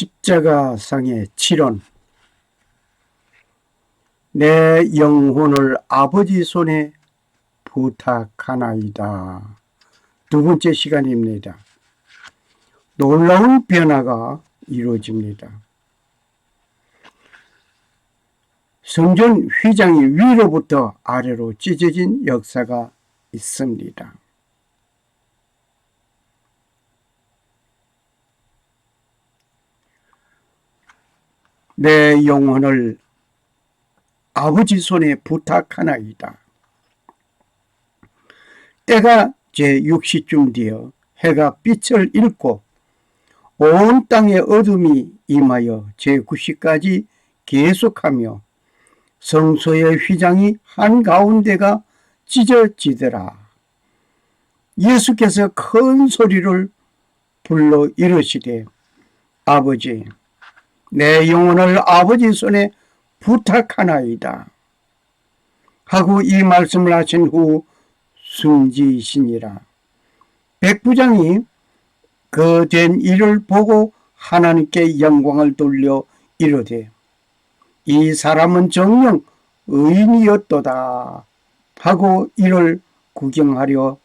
십자가상의 치론 내 영혼을 아버지 손에 부탁하나이다. 두 번째 시간입니다. 놀라운 변화가 이루어집니다. 성전 휘장이 위로부터 아래로 찢어진 역사가 있습니다. 내 영혼을 아버지 손에 부탁하나이다. 때가 제 6시쯤 되어 해가 빛을 잃고 온 땅에 어둠이 임하여 제 9시까지 계속하며 성소의 휘장이 한가운데가 찢어지더라. 예수께서 큰 소리를 불러 이르시되 아버지 내 영혼을 아버지 손에 부탁하나이다. 하고 이 말씀을 하신 후 숨지시니라. 백부장이 그 된 일을 보고 하나님께 영광을 돌려 이르되 이 사람은 정녕 의인이었도다 하고 이를 구경하려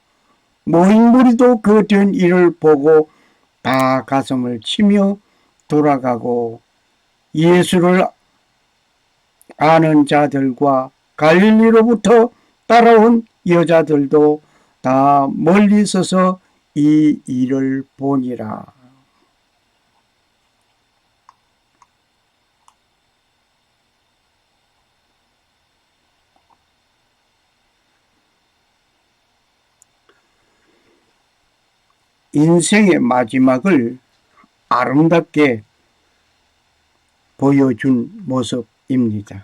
모인 무리도 그 된 일을 보고 다 가슴을 치며 돌아가고 예수를 아는 자들과 갈릴리로부터 따라온 여자들도 다 멀리 서서 이 일을 보니라. 인생의 마지막을 아름답게 보여준 모습입니다.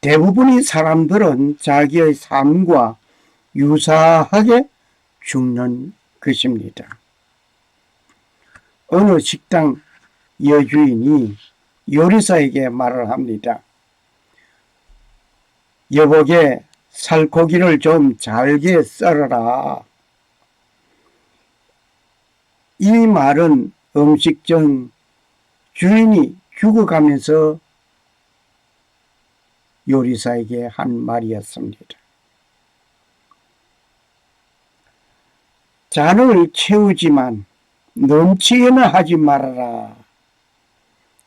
대부분의 사람들은 자기의 삶과 유사하게 죽는 것입니다. 어느 식당 여주인이 요리사에게 말을 합니다. 여보게 살코기를 좀 잘게 썰어라. 이 말은 음식점 주인이 죽어가면서 요리사에게 한 말이었습니다. 잔을 채우지만 넘치게는 하지 말아라.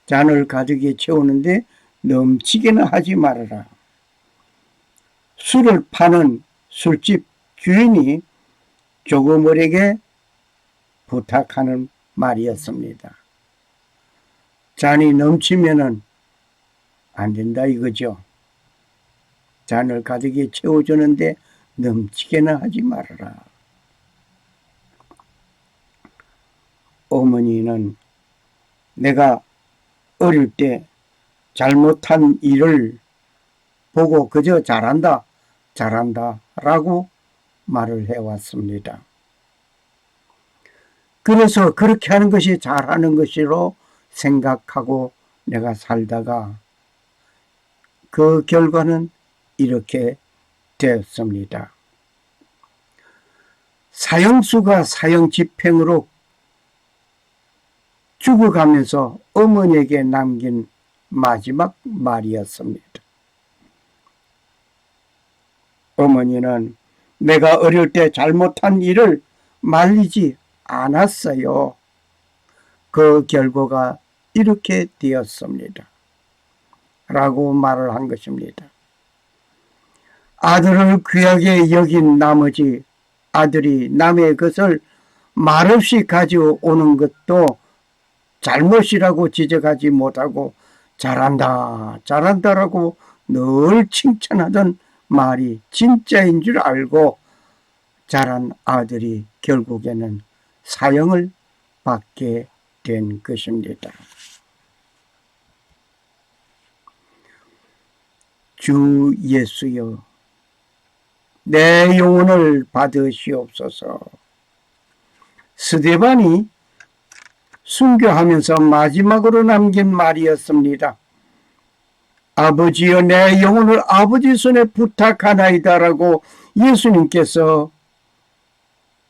잔을 가득히 채우는데 넘치게는 하지 말아라. 술을 파는 술집 주인이 조금을에게 부탁하는 말이었습니다. 잔이 넘치면은 안 된다 이거죠. 잔을 가득히 채워주는데 넘치게는 하지 말아라. 어머니는 내가 어릴 때 잘못한 일을 보고 그저 잘한다, 잘한다 라고 말을 해왔습니다. 그래서 그렇게 하는 것이 잘하는 것이로 생각하고 내가 살다가 그 결과는 이렇게 되었습니다. 사형수가 사형 집행으로 죽어가면서 어머니에게 남긴 마지막 말이었습니다. 어머니는 내가 어릴 때 잘못한 일을 말리지 않았어요. 그 결과가 이렇게 되었습니다. 라고 말을 한 것입니다. 아들을 귀하게 여긴 나머지 아들이 남의 것을 말없이 가져오는 것도 잘못이라고 지적하지 못하고 잘한다, 잘한다라고 늘 칭찬하던 말이 진짜인 줄 알고 자란 아들이 결국에는 사형을 받게 된 것입니다. 주 예수여, 내 영혼을 받으시옵소서. 스데반이 순교하면서 마지막으로 남긴 말이었습니다. 아버지여 내 영혼을 아버지 손에 부탁하나이다라고 예수님께서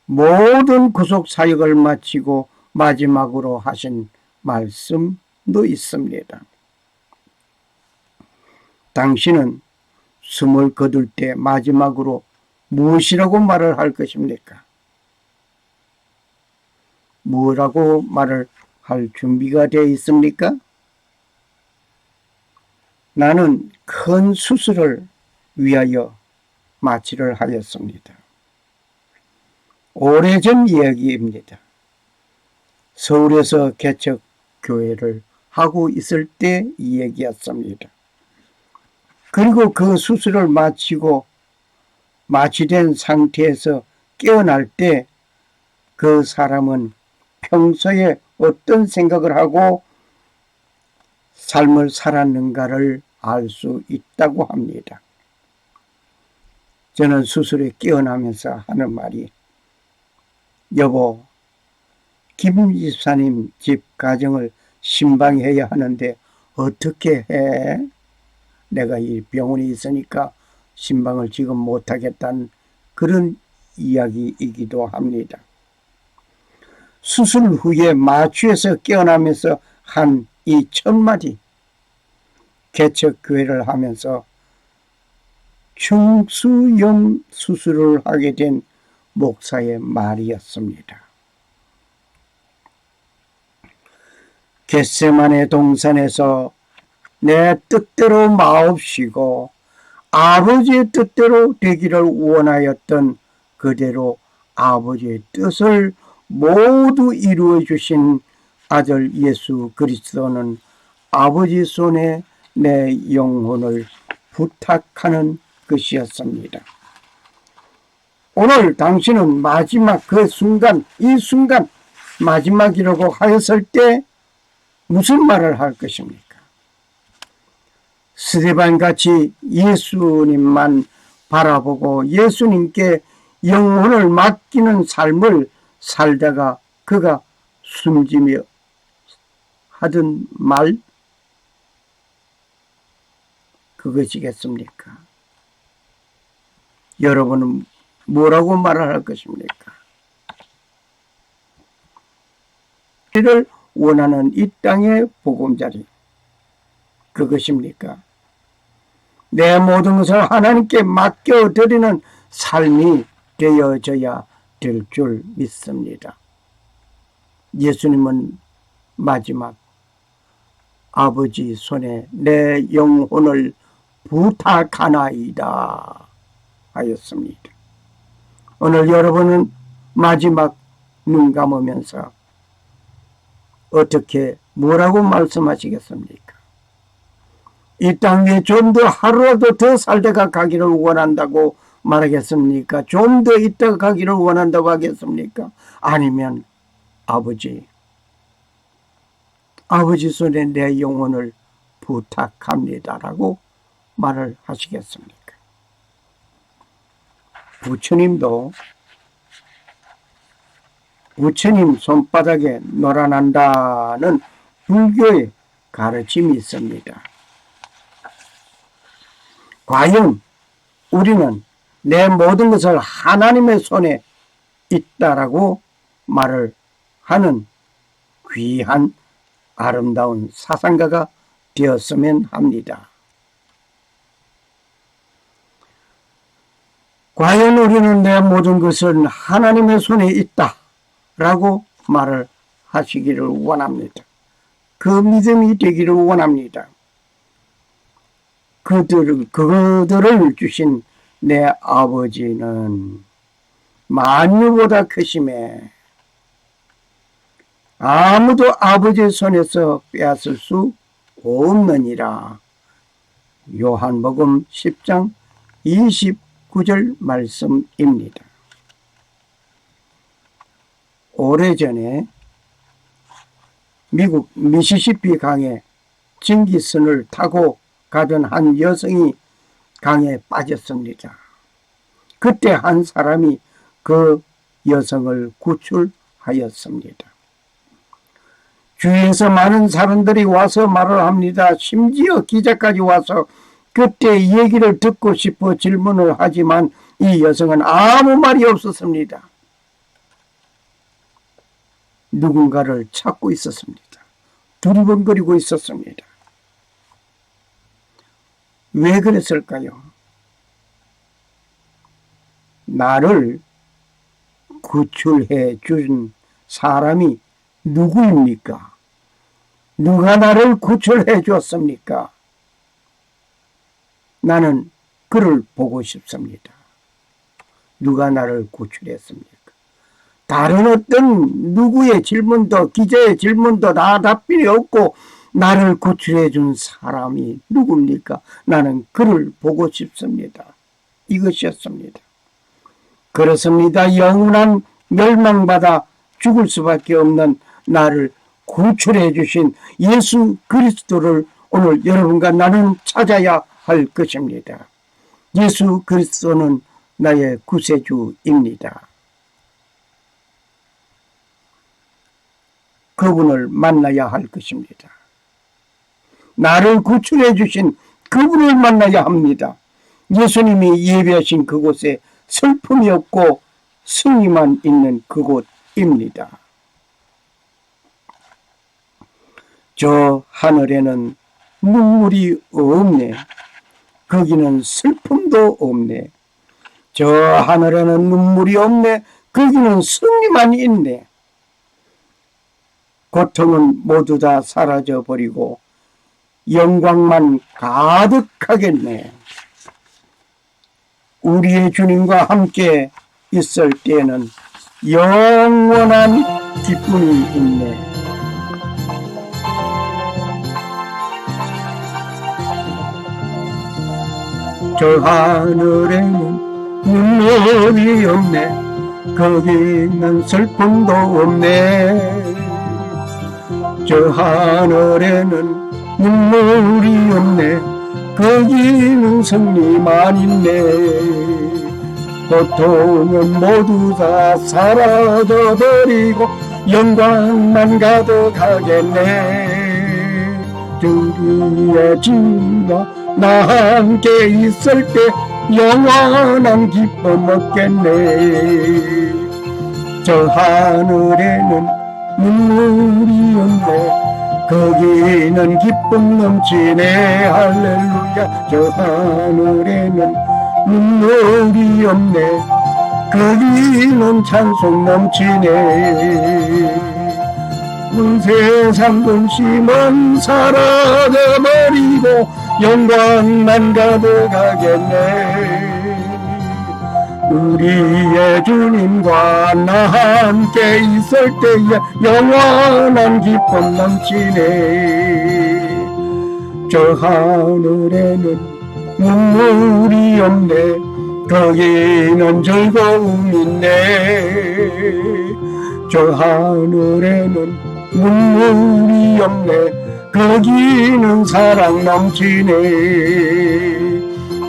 모든 구속 사역을 마치고 마지막으로 하신 말씀도 있습니다. 당신은 숨을 거둘 때 마지막으로 무엇이라고 말을 할 것입니까? 뭐라고 말을 할 준비가 되어 있습니까? 나는 큰 수술을 위하여 마취를 하였습니다. 오래전 이야기입니다. 서울에서 개척 교회를 하고 있을 때 이야기였습니다. 그리고 그 수술을 마치고 마취된 상태에서 깨어날 때 그 사람은 평소에 어떤 생각을 하고 삶을 살았는가를 알 수 있다고 합니다. 저는 수술에 깨어나면서 하는 말이 여보 김 집사님 집 가정을 신방해야 하는데 어떻게 해? 내가 이 병원에 있으니까 신방을 지금 못하겠다는 그런 이야기이기도 합니다. 수술 후에 마취에서 깨어나면서 한 이 첫마디 개척교회를 하면서 충수염 수술을 하게 된 목사의 말이었습니다. 겟세만의 동산에서 내 뜻대로 마옵시고 아버지의 뜻대로 되기를 원하였던 그대로 아버지의 뜻을 모두 이루어 주신 아들 예수 그리스도는 아버지 손에 내 영혼을 부탁하는 것이었습니다. 오늘 당신은 마지막 그 순간, 이 순간 마지막이라고 하였을 때 무슨 말을 할 것입니까? 스테반 같이 예수님만 바라보고 예수님께 영혼을 맡기는 삶을 살다가 그가 숨지며 하던 말 그것이겠습니까? 여러분은 뭐라고 말을 할 것입니까? 이를 원하는 이 땅의 보금자리 그것입니까? 내 모든 것을 하나님께 맡겨드리는 삶이 되어져야 될 줄 믿습니다. 예수님은 마지막 아버지 손에 내 영혼을 부탁하나이다 하였습니다. 오늘 여러분은 마지막 눈 감으면서 어떻게 뭐라고 말씀하시겠습니까? 이 땅에 좀 더 하루라도 더 살다가 가기를 원한다고 말하겠습니까? 좀 더 있다가 가기를 원한다고 하겠습니까? 아니면 아버지, 아버지 손에 내 영혼을 부탁합니다라고 말을 하시겠습니까? 부처님도 부처님 손바닥에 놀아난다는 불교의 가르침이 있습니다. 과연 우리는 내 모든 것을 하나님의 손에 있다라고 말을 하는 귀한 아름다운 사상가가 되었으면 합니다. 과연 우리는 내 모든 것은 하나님의 손에 있다. 라고 말을 하시기를 원합니다. 그 믿음이 되기를 원합니다. 그들을, 그들을 주신 내 아버지는 만유보다 크심에 아무도 아버지의 손에서 빼앗을 수 없느니라. 요한복음 10장 29절 말씀입니다. 오래전에 미국 미시시피 강에 증기선을 타고 가던 한 여성이 강에 빠졌습니다. 그때 한 사람이 그 여성을 구출하였습니다. 주위에서 많은 사람들이 와서 말을 합니다. 심지어 기자까지 와서 그때 얘기를 듣고 싶어 질문을 하지만 이 여성은 아무 말이 없었습니다. 누군가를 찾고 있었습니다. 두리번거리고 있었습니다. 왜 그랬을까요? 나를 구출해 준 사람이 누구입니까? 누가 나를 구출해 줬습니까? 나는 그를 보고 싶습니다. 누가 나를 구출했습니까? 다른 어떤 누구의 질문도 기자의 질문도 다 답변이 없고 나를 구출해 준 사람이 누굽니까? 나는 그를 보고 싶습니다. 이것이었습니다. 그렇습니다. 영원한 멸망받아 죽을 수밖에 없는 나를 구출해 주신 예수 그리스도를 오늘 여러분과 나는 찾아야 할 것입니다. 예수 그리스도는 나의 구세주입니다. 그분을 만나야 할 것입니다. 나를 구출해 주신 그분을 만나야 합니다. 예수님이 예배하신 그곳에 슬픔이 없고 승리만 있는 그곳입니다. 저 하늘에는 눈물이 없네. 거기는 슬픔도 없네. 저 하늘에는 눈물이 없네. 거기는 승리만 있네. 고통은 모두 다 사라져 버리고 영광만 가득하겠네. 우리의 주님과 함께 있을 때에는 영원한 기쁨이 있네. 저 하늘에는 눈물이 없네. 거기는 슬픔도 없네. 저 하늘에는 눈물이 없네. 거기는 승리만 있네. 고통은 모두 다 사라져 버리고 영광만 가득하겠네. 주의 주가 나 함께 있을 때 영원한 기쁨 얻겠네. 저 하늘에는 눈물이 없네. 거기는 기쁨 넘치네. 할렐루야 저 하늘에는 눈물이 없네. 거기는 찬송 넘치네. 온 세상 근심은 사라져버리고 영광만 가득하겠네 우리의 주님과 나 함께 있을 때에 영원한 기쁨 넘치네. 저 하늘에는 눈물이 없네. 거기는 즐거움 있네. 저 하늘에는 눈물이 없네. 거기는 사랑 넘치네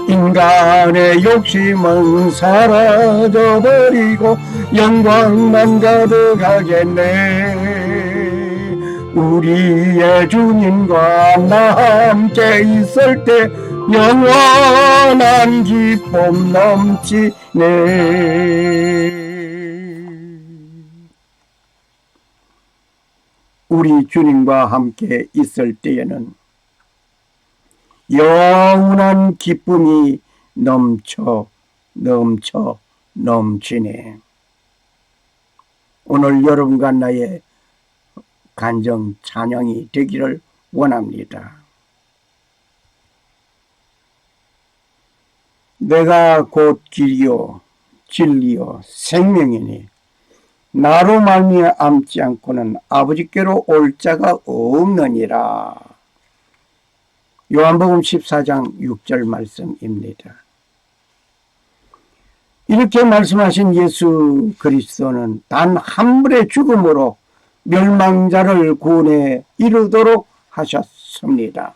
인간의 욕심은 사라져버리고 영광만 가득하겠네. 우리의 주님과 나 함께 있을 때 영원한 기쁨 넘치네. 우리 주님과 함께 있을 때에는 영원한 기쁨이 넘쳐 넘쳐 넘치네. 오늘 여러분과 나의 간정 찬양이 되기를 원합니다. 내가 곧 길이요 진리요 생명이니 나로 말미암지 않고는 아버지께로 올 자가 없느니라. 요한복음 14장 6절 말씀입니다. 이렇게 말씀하신 예수 그리스도는 단 한 분의 죽음으로 멸망자를 구원해 이르도록 하셨습니다.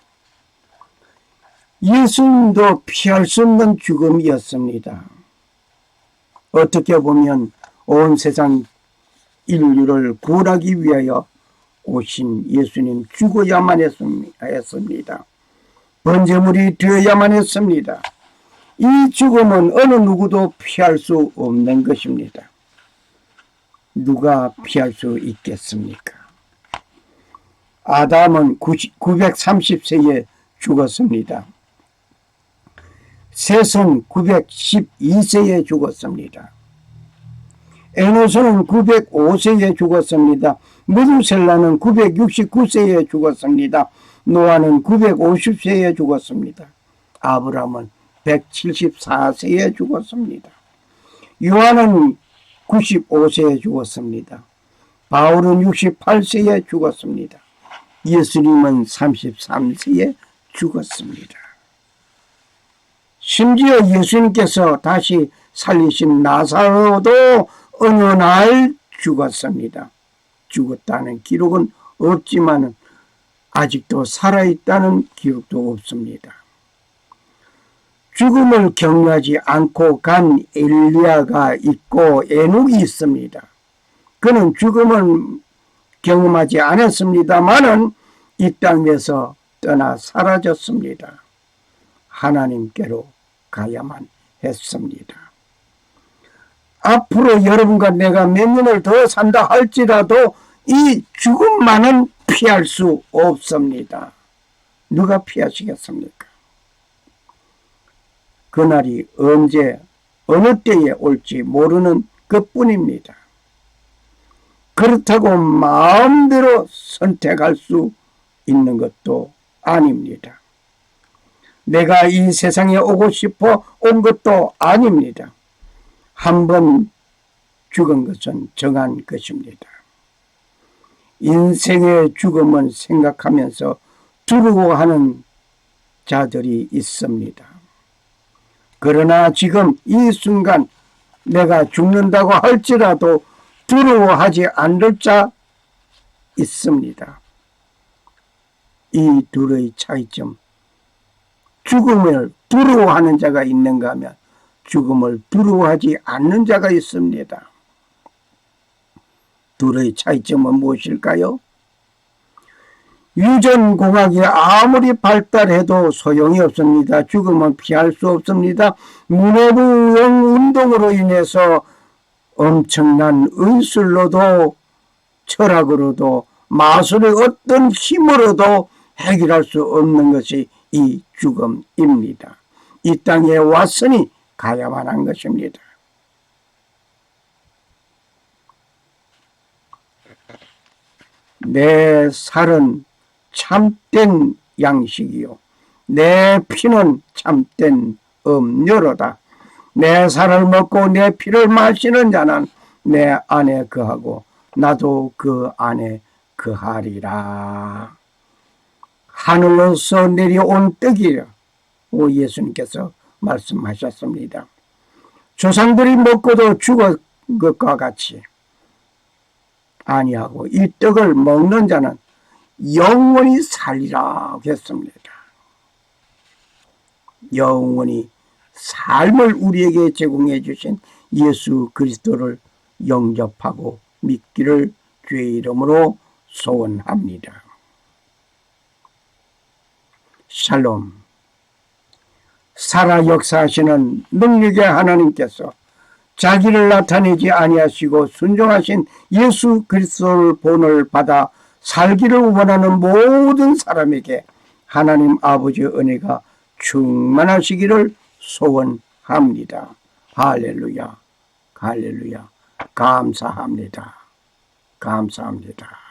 예수님도 피할 수 없는 죽음이었습니다. 어떻게 보면 온 세상 인류를 구원하기 위하여 오신 예수님 죽어야만 했습니다. 번제물이 되어야만 했습니다. 이 죽음은 어느 누구도 피할 수 없는 것입니다. 누가 피할 수 있겠습니까? 아담은 930세에 죽었습니다. 셋은 912세에 죽었습니다. 에노스는 905세에 죽었습니다. 무두셀라는 969세에 죽었습니다. 노아는 950세에 죽었습니다. 아브라함은 174세에 죽었습니다. 요한은 95세에 죽었습니다. 바울은 68세에 죽었습니다. 예수님은 33세에 죽었습니다. 심지어 예수님께서 다시 살리신 나사로도 어느 날 죽었습니다. 죽었다는 기록은 없지만 아직도 살아있다는 기록도 없습니다. 죽음을 경유하지 않고 간 엘리야가 있고 에녹이 있습니다. 그는 죽음을 경험하지 않았습니다만은 이 땅에서 떠나 사라졌습니다. 하나님께로 가야만 했습니다. 앞으로 여러분과 내가 몇 년을 더 산다 할지라도 이 죽음만은 피할 수 없습니다. 누가 피하시겠습니까? 그날이 언제 어느 때에 올지 모르는 것뿐입니다. 그렇다고 마음대로 선택할 수 있는 것도 아닙니다. 내가 이 세상에 오고 싶어 온 것도 아닙니다. 한 번 죽은 것은 정한 것입니다. 인생의 죽음은 생각하면서 두려워하는 자들이 있습니다. 그러나 지금 이 순간 내가 죽는다고 할지라도 두려워하지 않을 자 있습니다. 이 둘의 차이점. 죽음을 두려워하는 자가 있는가 하면 죽음을 두려워하지 않는 자가 있습니다. 둘의 차이점은 무엇일까요? 유전공학이 아무리 발달해도 소용이 없습니다. 죽음은 피할 수 없습니다. 문해부영 운동으로 인해서 엄청난 의술로도 철학으로도 마술의 어떤 힘으로도 해결할 수 없는 것이 이 죽음입니다. 이 땅에 왔으니 가야만 한 것입니다. 내 살은 참된 양식이요. 내 피는 참된 음료로다. 내 살을 먹고 내 피를 마시는 자는 내 안에 거하고 나도 그 안에 거하리라. 하늘로서 내려온 떡이라. 오 예수님께서 말씀하셨습니다. 조상들이 먹고도 죽은 것과 같이 아니하고 이 떡을 먹는 자는 영원히 살리라 했습니다. 영원히 삶을 우리에게 제공해 주신 예수 그리스도를 영접하고 믿기를 주의 이름으로 소원합니다. 샬롬. 살아 역사하시는 능력의 하나님께서 자기를 나타내지 아니하시고 순종하신 예수 그리스도를 본을 받아 살기를 원하는 모든 사람에게 하나님 아버지의 은혜가 충만하시기를 소원합니다. 할렐루야, 할렐루야, 감사합니다. 감사합니다.